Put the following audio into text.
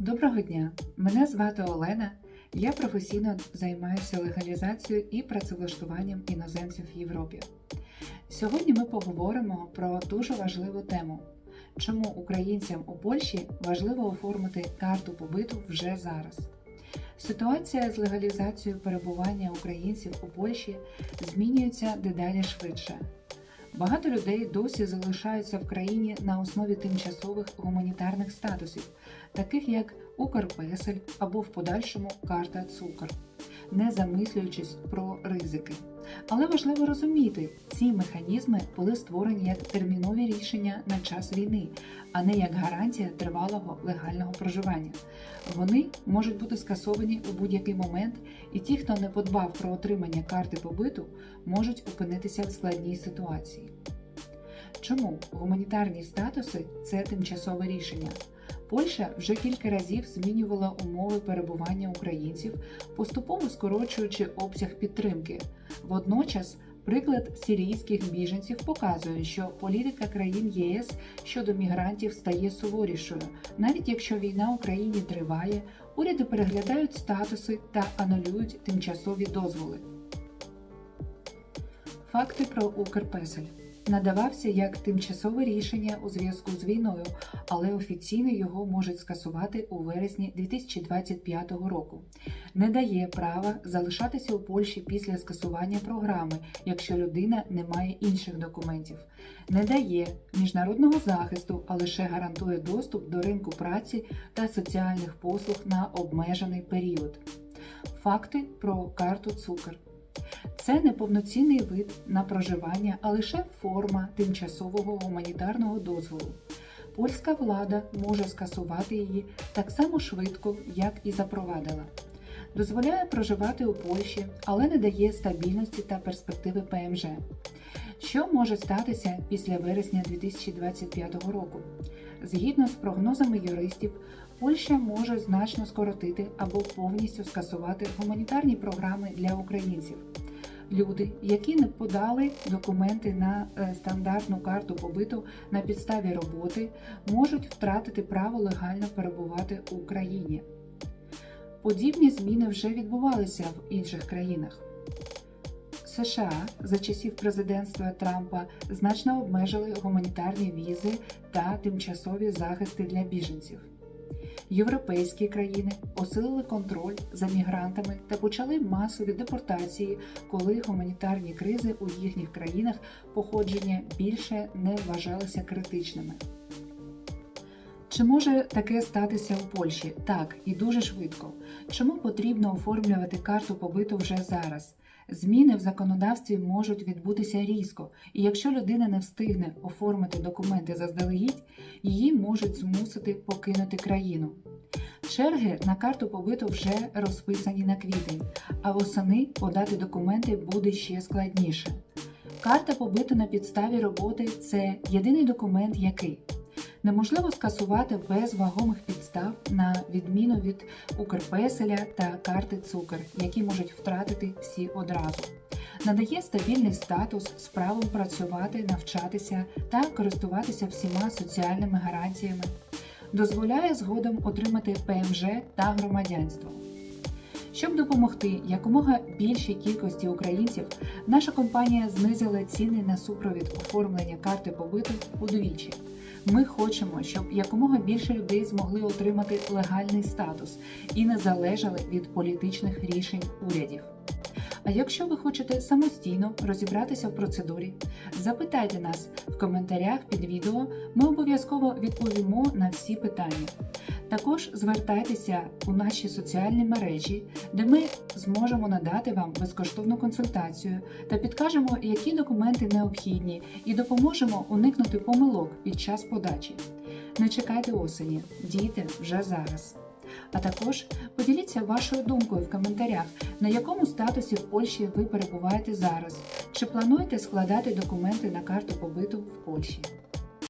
Доброго дня! Мене звати Олена. Я професійно займаюся легалізацією і працевлаштуванням іноземців в Європі. Сьогодні ми поговоримо про дуже важливу тему: чому українцям у Польщі важливо оформити карту побиту вже зараз. Ситуація з легалізацією перебування українців у Польщі змінюється дедалі швидше. Багато людей досі залишаються в країні на основі тимчасових гуманітарних статусів, таких як Укрпесель або в подальшому карта Цукор, не замислюючись про ризики. Але важливо розуміти, ці механізми були створені як термінові рішення на час війни, а не як гарантія тривалого легального проживання. Вони можуть бути скасовані у будь-який момент, і ті, хто не подбав про отримання карти побиту, можуть опинитися в складній ситуації. Чому гуманітарні статуси це тимчасове рішення? Польща вже кілька разів змінювала умови перебування українців, поступово скорочуючи обсяг підтримки. Водночас, приклад сирійських біженців показує, що політика країн ЄС щодо мігрантів стає суворішою, навіть якщо війна в Україні триває, уряди переглядають статуси та анулюють тимчасові дозволи. Факти про Укрпесель надавався як тимчасове рішення у зв'язку з війною, але офіційно його можуть скасувати у вересні 2025 року. Не дає права залишатися у Польщі після скасування програми, якщо людина не має інших документів. Не дає міжнародного захисту, а лише гарантує доступ до ринку праці та соціальних послуг на обмежений період. Факти про карту Цукор. Це не повноцінний вид на проживання, а лише форма тимчасового гуманітарного дозволу. Польська влада може скасувати її так само швидко, як і запровадила. Дозволяє проживати у Польщі, але не дає стабільності та перспективи ПМЖ. Що може статися після вересня 2025 року? Згідно з прогнозами юристів, Польща може значно скоротити або повністю скасувати гуманітарні програми для українців. Люди, які не подали документи на е, стандартну карту побиту на підставі роботи, можуть втратити право легально перебувати у Україні. Подібні зміни вже відбувалися в інших країнах. США за часів президентства Трампа значно обмежили гуманітарні візи та тимчасові захисти для біженців. Європейські країни посилили контроль за мігрантами та почали масові депортації, коли гуманітарні кризи у їхніх країнах походження більше не вважалися критичними. Чи може таке статися у Польщі? Так, і дуже швидко. Чому потрібно оформлювати карту побиту вже зараз? Зміни в законодавстві можуть відбутися різко, і якщо людина не встигне оформити документи заздалегідь, її можуть змусити покинути країну. Черги на карту побиту вже розписані на квітень, а восени подати документи буде ще складніше. Карта побиту на підставі роботи це єдиний документ, який неможливо скасувати без вагомих підстав на відміну від Укрпеселя та карти Цукер, які можуть втратити всі одразу. Надає стабільний статус з працювати, навчатися та користуватися всіма соціальними гарантіями, дозволяє згодом отримати ПМЖ та громадянство. Щоб допомогти якомога більшій кількості українців, наша компанія знизила ціни на супровід оформлення карти побиту удвічі. Ми хочемо, щоб якомога більше людей змогли отримати легальний статус і не залежали від політичних рішень урядів. А якщо ви хочете самостійно розібратися в процедурі, запитайте нас в коментарях під відео, ми обов'язково відповімо на всі питання. Також звертайтеся у наші соціальні мережі, де ми зможемо надати вам безкоштовну консультацію та підкажемо, які документи необхідні, і допоможемо уникнути помилок під час подачі. Не чекайте осені, дійте вже зараз. А також поділіться вашою думкою в коментарях, на якому статусі в Польщі ви перебуваєте зараз, чи плануєте складати документи на карту побиту в Польщі.